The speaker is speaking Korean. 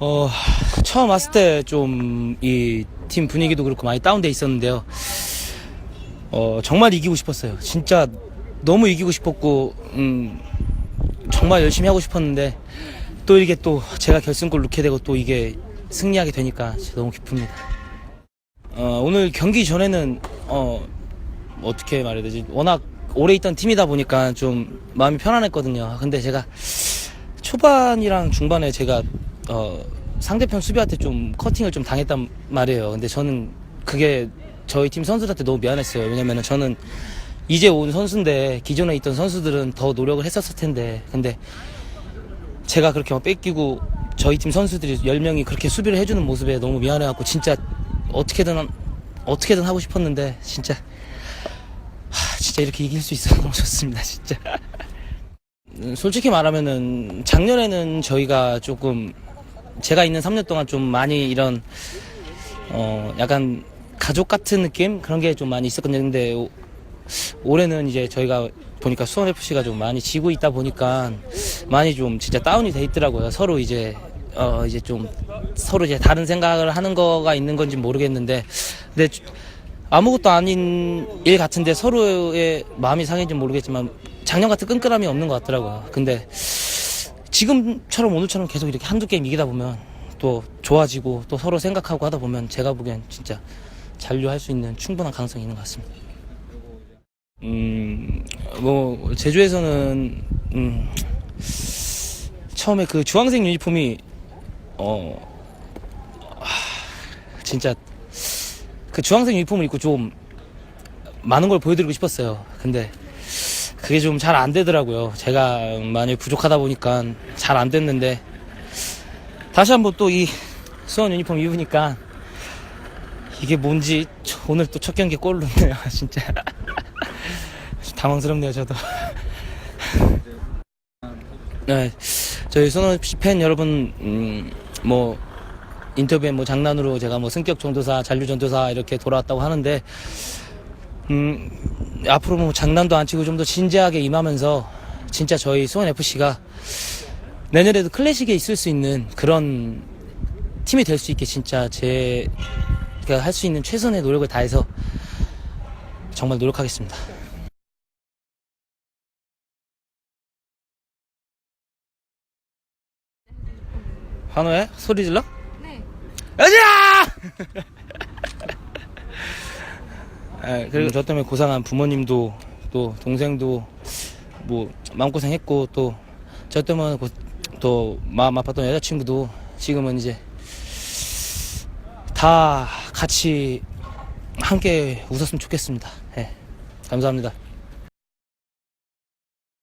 어, 처음 왔을 때 좀 이 팀 분위기도 그렇고 많이 다운돼 있었는데요. 어, 정말 이기고 싶었어요. 진짜 너무 이기고 싶었고, 음, 정말 열심히 하고 싶었는데, 또 이게 또 제가 결승골 넣게 되고 또 이게 승리하게 되니까 너무 기쁩니다. 어, 오늘 경기 전에는, 어, 어떻게 말해야 되지? 워낙 오래 있던 팀이다 보니까 좀 마음이 편안했거든요. 근데 제가 초반이랑 중반에 제가 어, 상대편 수비한테 좀 커팅을 좀 당했단 말이에요. 근데 저는 그게 저희 팀 선수들한테 너무 미안했어요. 왜냐면은 저는 이제 온 선수인데 기존에 있던 선수들은 더 노력을 했었을 텐데 근데 제가 그렇게 막 뺏기고 저희 팀 선수들이 10명이 그렇게 수비를 해주는 모습에 너무 미안해갖고 진짜 어떻게든 어떻게든 하고 싶었는데 진짜 하, 진짜 이렇게 이길 수 있어서 너무 좋습니다 진짜 음, 솔직히 말하면은 작년에는 저희가 조금 제가 있는 3년 동안 좀 많이 이런 어 약간 가족 같은 느낌 그런 게 좀 많이 있었거든요. 근데 오- 올해는 이제 저희가 보니까 수원 FC가 좀 많이 지고 있다 보니까 많이 좀 진짜 다운이 돼 있더라고요. 서로 이제 어 이제 좀 서로 이제 다른 생각을 하는 거가 있는 건지 모르겠는데 근데 아무것도 아닌 일 같은데 서로의 마음이 상했는지 모르겠지만 작년 같은 끈끈함이 없는 것 같더라고요. 근데 지금처럼 오늘처럼 계속 이렇게 한두 게임 이기다 보면 또 좋아지고 또 서로 생각하고 하다 보면 제가 보기엔 진짜 잔류할 수 있는 충분한 가능성이 있는 것 같습니다. 음, 뭐 제주에서는 음, 처음에 그 주황색 유니폼이 어 하, 진짜 그 주황색 유니폼을 입고 좀 많은 걸 보여드리고 싶었어요. 근데 그게 좀 잘 안 되더라고요. 제가 많이 부족하다 보니까 잘 안 됐는데 다시 한번 또 이 수원 유니폼 입으니까 이게 뭔지 저- 오늘 또 첫 경기 골 넣네요. 진짜 당황스럽네요. 저도. 네, 저희 수원 팬 여러분 음, 뭐 인터뷰에 뭐 장난으로 제가 뭐 승격 전도사, 잔류 전도사 이렇게 돌아왔다고 하는데 음, 앞으로 뭐 장난도 안 치고 좀 더 진지하게 임하면서 진짜 저희 수원 FC가 내년에도 클래식에 있을 수 있는 그런 팀이 될 수 있게 진짜 제가 할 수 있는 최선의 노력을 다해서 정말 노력하겠습니다. 환호해? 소리 질러? 네. 여자! 아, 그리고 저 때문에 고상한 부모님도 또 동생도 뭐 마음고생했고 또 저 때문에 고- 또 마음 아팠던 여자친구도 지금은 이제 다 같이 함께 웃었으면 좋겠습니다. 예. 감사합니다.